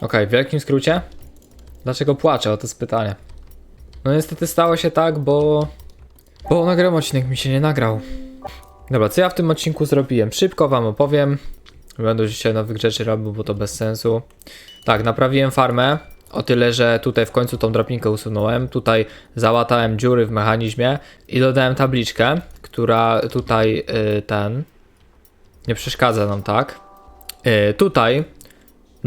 Okej, w wielkim skrócie. Dlaczego płaczę? O to jest pytanie. No niestety stało się tak, bo... Bo nagrałem odcinek, mi się nie nagrał. Dobra, co ja w tym odcinku zrobiłem? Szybko wam opowiem. Będę dzisiaj nowych rzeczy robił, bo to bez sensu. Tak, naprawiłem farmę. O tyle, że tutaj w końcu tą drapinkę usunąłem. Tutaj załatałem dziury w mechanizmie i dodałem tabliczkę, która tutaj y, ten nie przeszkadza nam, tak? Y, tutaj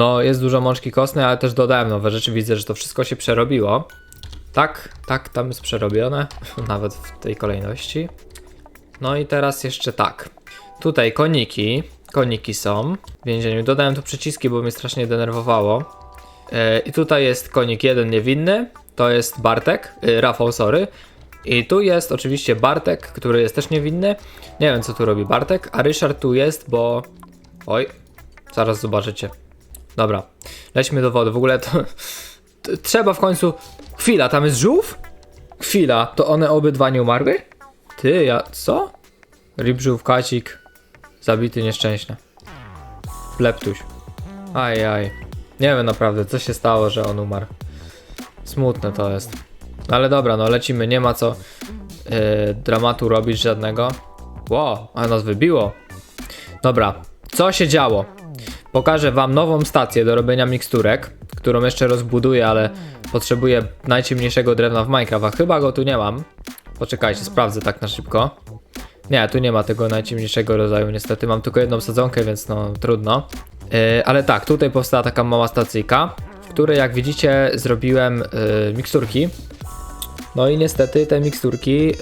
no jest dużo mączki kostnej, ale też dodałem nowe rzeczy. Widzę, że to wszystko się przerobiło. Tak, tak, tam jest przerobione, nawet w tej kolejności. No i teraz jeszcze tak. Tutaj koniki. Koniki są w więzieniu. Dodałem tu przyciski, bo mnie strasznie denerwowało. E, I tutaj jest konik jeden niewinny. To jest Bartek. y, Rafał, sorry. I tu jest oczywiście Bartek, który jest też niewinny. Nie wiem, co tu robi Bartek. A Ryszard tu jest, bo. Oj, zaraz zobaczycie. Dobra, lećmy do wody. W ogóle to. Trzeba w końcu. Chwila, tam jest żółw? Chwila, to one obydwa nie umarły? Ty, ja. Co? Ryb żółw, kacik. Zabity nieszczęśnie. Leptuś. Aj, aj. Nie wiem naprawdę, co się stało, że on umarł. Smutne to jest. No ale dobra, no lecimy, nie ma co yy, dramatu robić żadnego. Ło, a nas wybiło. Dobra, co się działo? Pokażę wam nową stację do robienia miksturek, którą jeszcze rozbuduję, ale potrzebuję najciemniejszego drewna w Minecraft, a chyba go tu nie mam. Poczekajcie, sprawdzę tak na szybko. Nie, tu nie ma tego najciemniejszego rodzaju, niestety mam tylko jedną sadzonkę, więc no trudno. Yy, ale tak, tutaj powstała taka mała stacyjka, w której jak widzicie zrobiłem yy, miksturki. No i niestety te miksturki yy,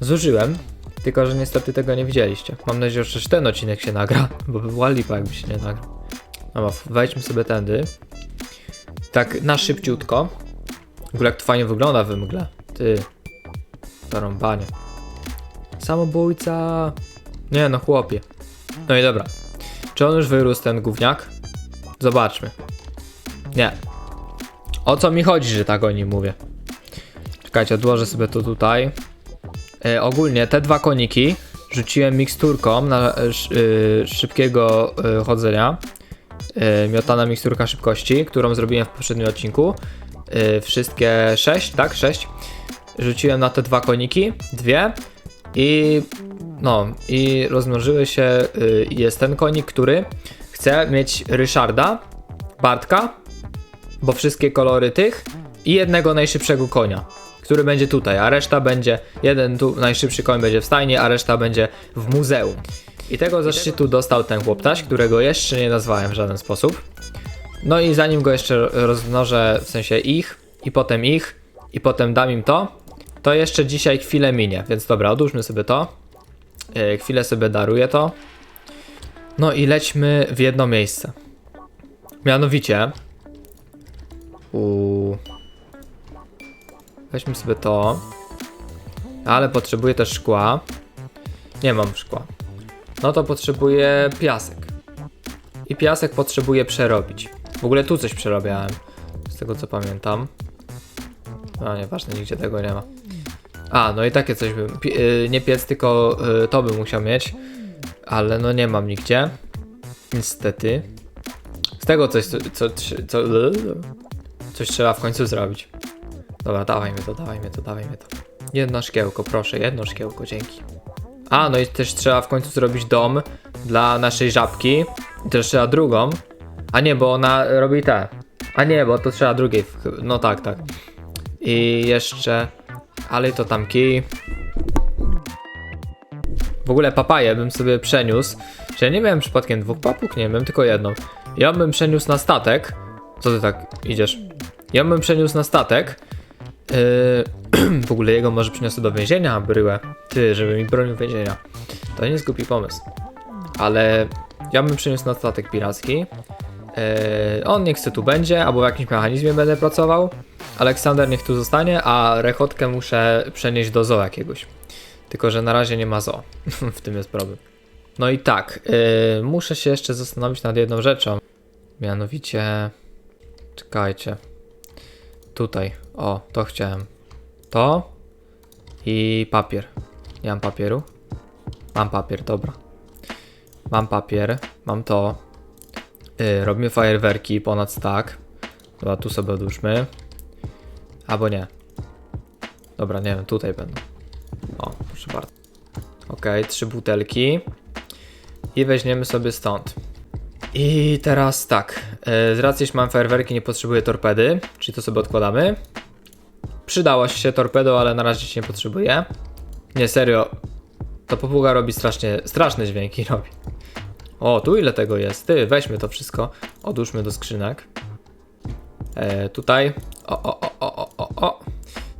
zużyłem, tylko że niestety tego nie widzieliście. Mam nadzieję, że też ten odcinek się nagra, bo by była lipa jakby się nie nagrał. Dobra, wejdźmy sobie tędy. Tak na szybciutko. W ogóle jak to fajnie wygląda w mgle. Ty. Zarąbanie. Samobójca. Nie no, chłopie. No i dobra. Czy on już wyrósł ten gówniak? Zobaczmy. Nie. O co mi chodzi, że tak o nim mówię? Czekajcie, odłożę sobie to tutaj. E, ogólnie te dwa koniki rzuciłem miksturką na e, e, szybkiego chodzenia. Miotana miksturka szybkości, którą zrobiłem w poprzednim odcinku. Wszystkie sześć, tak? Sześć. Rzuciłem na te dwa koniki, dwie. I no, i rozmnożyły się. y, Jest ten konik, który chce mieć Ryszarda, Bartka, bo wszystkie kolory tych i jednego najszybszego konia, który będzie tutaj, a reszta będzie. Jeden tu najszybszy koń będzie w stajni, a reszta będzie w muzeum. I tego zaszczytu dostał ten chłoptaś, którego jeszcze nie nazwałem w żaden sposób. No i zanim go jeszcze rozmnożę, w sensie ich, i potem ich, i potem dam im to, to jeszcze dzisiaj chwilę minie. Więc dobra, odłóżmy sobie to. E, chwilę sobie daruję to. No i lećmy w jedno miejsce. Mianowicie. U... Weźmy sobie to. Ale potrzebuję też szkła. Nie mam szkła. No to potrzebuję piasek. I piasek potrzebuję przerobić. W ogóle tu coś przerabiałem. Z tego co pamiętam. A nieważne, nigdzie tego nie ma. A, no i takie coś bym. Pi- y, nie piec, tylko y, to bym musiał mieć. Ale no nie mam nigdzie. Niestety. Z tego coś, co. co, co coś trzeba w końcu zrobić. Dobra, dawaj mi to, dawaj mi to, dawaj mi to. Jedno szkiełko, proszę, jedno szkiełko, dzięki. A, no i też trzeba w końcu zrobić dom dla naszej żabki. I też trzeba drugą. A nie, bo ona robi te. A nie, bo to trzeba drugiej. No tak, tak. I jeszcze. Ale to tam kij. W ogóle papaję bym sobie przeniósł. Czy ja nie miałem przypadkiem dwóch papug? Nie, miałem tylko jedną. Ja bym przeniósł na statek. Co ty tak idziesz? Ja bym przeniósł na statek. Yy, w ogóle jego może przyniosę do więzienia, bryłę. Ty, żeby mi bronił więzienia. To nie jest głupi pomysł. Ale ja bym przeniósł na statek piracki. Yy, on niech chce tu będzie, albo w jakimś mechanizmie będę pracował. Aleksander niech tu zostanie, a rechotkę muszę przenieść do zoo jakiegoś. Tylko, że na razie nie ma zoo. w tym jest problem. No i tak, yy, muszę się jeszcze zastanowić nad jedną rzeczą. Mianowicie. Czekajcie. Tutaj. O, to chciałem. To i papier. Nie mam papieru. Mam papier, dobra. Mam papier, mam to. Yy, robimy fajerwerki ponad stack. Dobra, tu sobie odłóżmy. Albo nie. Dobra, nie wiem, tutaj będą. O, proszę bardzo. Okej, trzy butelki. I weźmiemy sobie stąd. I teraz tak. e, Z racji, że mam fajerwerki, nie potrzebuję torpedy, czyli to sobie odkładamy. Przydało się torpedo, ale na razie się nie potrzebuje. Nie, serio. To papuga robi strasznie, straszne dźwięki robi. O, tu ile tego jest? Ty, weźmy to wszystko. Odłóżmy do skrzynek. E, tutaj. O, o, o, o, o, o, o.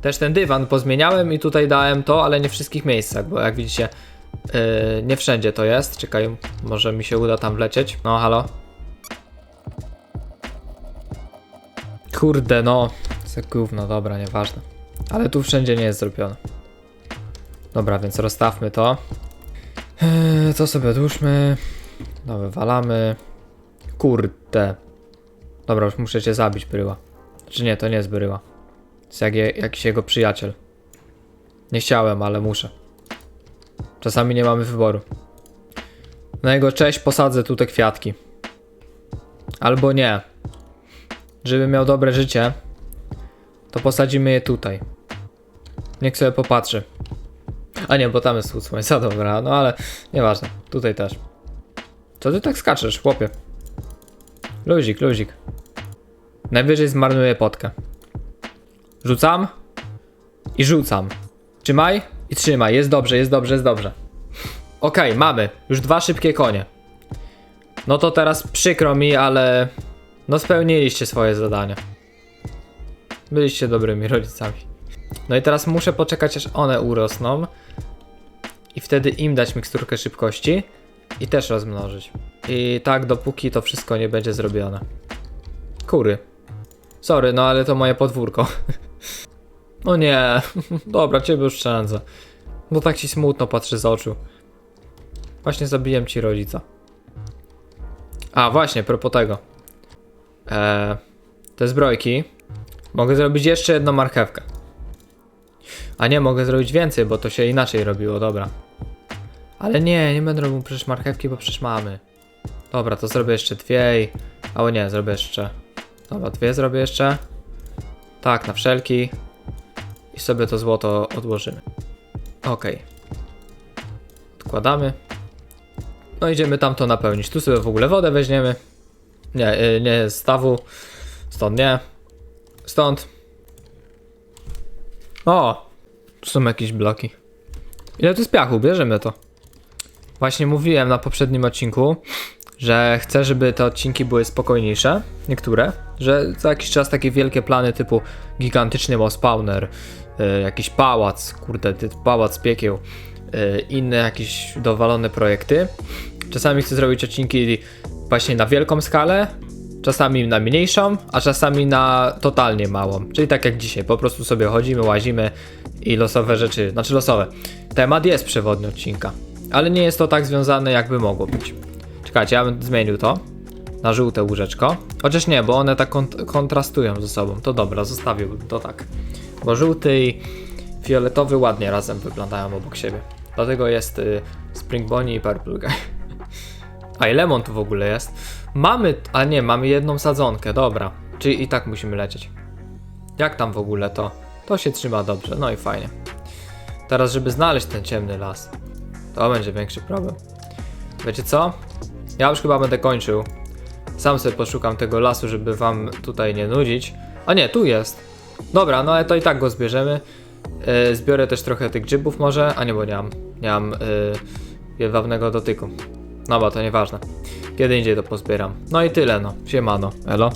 Też ten dywan pozmieniałem i tutaj dałem to, ale nie w wszystkich miejscach, bo jak widzicie, yy, nie wszędzie to jest. Czekaj, może mi się uda tam wlecieć. No, halo. Kurde, no. Za gówno, dobra, nieważne. Ale tu wszędzie nie jest zrobione. Dobra, więc rozstawmy to. Yy, to sobie odłóżmy. No, wywalamy. Kurde. Dobra, już muszę cię zabić, bryła. Czy nie, to nie jest bryła. To jest jak je, jakiś jego przyjaciel. Nie chciałem, ale muszę. Czasami nie mamy wyboru. Na jego cześć posadzę tu te kwiatki. Albo nie. Żeby miał dobre życie, to posadzimy je tutaj. Niech sobie popatrzy. A nie, bo tam jest wschód słońca, dobra, no ale nieważne. Tutaj też. Co ty tak skaczesz, chłopie? Luzik, luzik. Najwyżej zmarnuję potkę. Rzucam i rzucam. Trzymaj i trzymaj. Jest dobrze, jest dobrze, jest dobrze. Okej, mamy. Już dwa szybkie konie. No to teraz przykro mi, ale no spełniliście swoje zadanie. Byliście dobrymi rodzicami. No i teraz muszę poczekać aż one urosną i wtedy im dać miksturkę szybkości i też rozmnożyć. I tak dopóki to wszystko nie będzie zrobione. Kury. Sorry, no ale to moje podwórko. No nie, dobra, ciebie już szczędzę. Bo tak ci smutno patrzy z oczu. Właśnie zabiłem ci rodzica. A, właśnie, propos tego. Eee, te zbrojki. Mogę zrobić jeszcze jedną marchewkę. A nie, mogę zrobić więcej, bo to się inaczej robiło, dobra. Ale nie, nie będę robił przecież marchewki, bo przecież mamy. Dobra, to zrobię jeszcze dwie i... Albo nie, zrobię jeszcze... Dobra, dwie zrobię jeszcze. Tak, na wszelki. I sobie to złoto odłożymy. Ok. Odkładamy. No idziemy tam to napełnić. Tu sobie w ogóle wodę weźmiemy. Nie, y, nie stawu. Stąd nie. Stąd. O! Tu są jakieś bloki. Ile tu jest piachu? Bierzemy to. Właśnie mówiłem na poprzednim odcinku, że chcę, żeby te odcinki były spokojniejsze, niektóre, że za jakiś czas takie wielkie plany typu gigantyczny mob spawner, y, jakiś pałac, kurde, pałac piekieł, y, inne jakieś dowalone projekty. Czasami chcę zrobić odcinki właśnie na wielką skalę, czasami na mniejszą, a czasami na totalnie małą. Czyli tak jak dzisiaj, po prostu sobie chodzimy, łazimy i losowe rzeczy, znaczy losowe. Temat jest przewodny odcinka, ale nie jest to tak związane jakby mogło być. Czekajcie, ja bym zmienił to na żółte łóżeczko. Chociaż nie, bo one tak kont- kontrastują ze sobą. To dobra, zostawiłbym to tak. Bo żółty i fioletowy ładnie razem wyglądają obok siebie. Dlatego jest y, Spring Bonnie i Purple Guy. A lemon tu w ogóle jest. Mamy, a nie, mamy jedną sadzonkę, dobra. Czyli i tak musimy lecieć. Jak tam w ogóle to? To się trzyma dobrze, no i fajnie. Teraz, żeby znaleźć ten ciemny las, to będzie większy problem. Wiecie co? Ja już chyba będę kończył. Sam sobie poszukam tego lasu, żeby wam tutaj nie nudzić. A nie, tu jest. Dobra, no ale to i tak go zbierzemy. Yy, zbiorę też trochę tych grzybów może, a nie, bo nie mam, nie mam yy, jedwabnego dotyku. No bo to nieważne. Kiedy indziej to pozbieram. No i tyle no. Siemano. Elo.